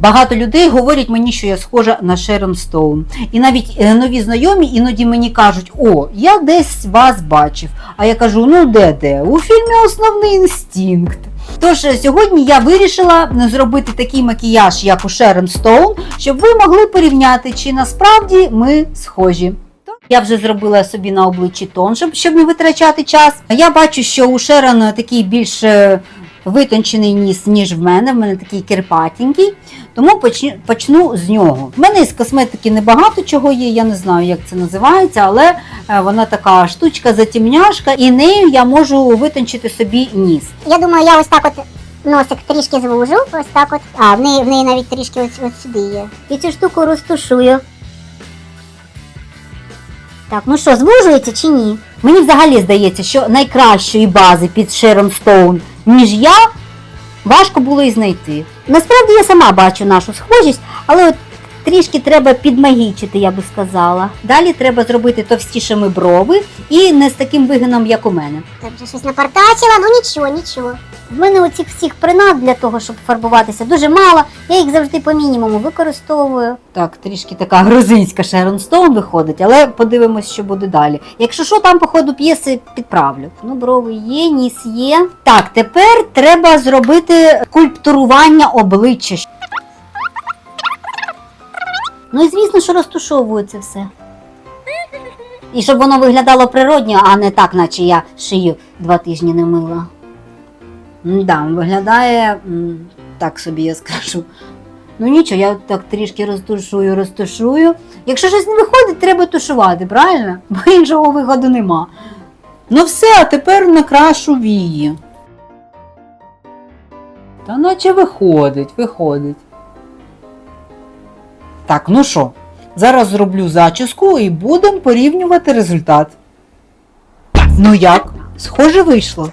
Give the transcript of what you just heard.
Багато людей говорять мені, що я схожа на Шерон Стоун. І навіть е, нові знайомі іноді мені кажуть: о, я десь вас бачив. А я кажу: ну де де? У фільмі Основний інстинкт. Тож е, сьогодні я вирішила зробити такий макіяж, як у Шерон Стоун, щоб ви могли порівняти, чи насправді ми схожі. Я вже зробила собі на обличчі тон, щоб, щоб не витрачати час. Я бачу, що у Шерон такий більш е, витончений ніс, ніж в мене. В мене такий кирпатенький, тому почну, з нього. В мене з косметики небагато чого є, я не знаю, як це називається, але е, вона така штучка затемняшка, і нею я можу витончити собі ніс. Я думаю, я ось так от носик трішки звужу, ось так от. А, в неї, в неї навіть трішки ось, ось сюди є. І цю штуку розтушую. Так, ну що, звужується чи ні? Мені взагалі здається, що найкращої бази під Шерон Стоун, ніж я, важко було і знайти. Насправді я сама бачу нашу схожість, але от трішки треба підмагічити, я би сказала. Далі треба зробити товстішими брови і не з таким вигином, як у мене. Там же щось напортачила, ну нічого, нічого. В мене оцих всіх принад для того, щоб фарбуватися, дуже мало. Я їх завжди по мінімуму використовую. Так, трішки така грузинська Шерон Стоун виходить, але подивимось, що буде далі. Якщо що, там по ходу п'єси підправлю. Ну, брови є, ніс є. Так, тепер треба зробити скульптурування обличчя. Ну і звісно, що розтушовую це все. І щоб воно виглядало природньо, а не так, наче я шию два тижні не мила. Да, виглядає так собі, я скажу. Ну нічого, я так трішки розтушую, розтушую. Якщо щось не виходить, треба тушувати, правильно? Бо іншого виходу нема. Ну все, а тепер накрашу вії. Та наче виходить, виходить. Так, ну що, зараз зроблю зачіску і будемо порівнювати результат. Ну як? Схоже вийшло.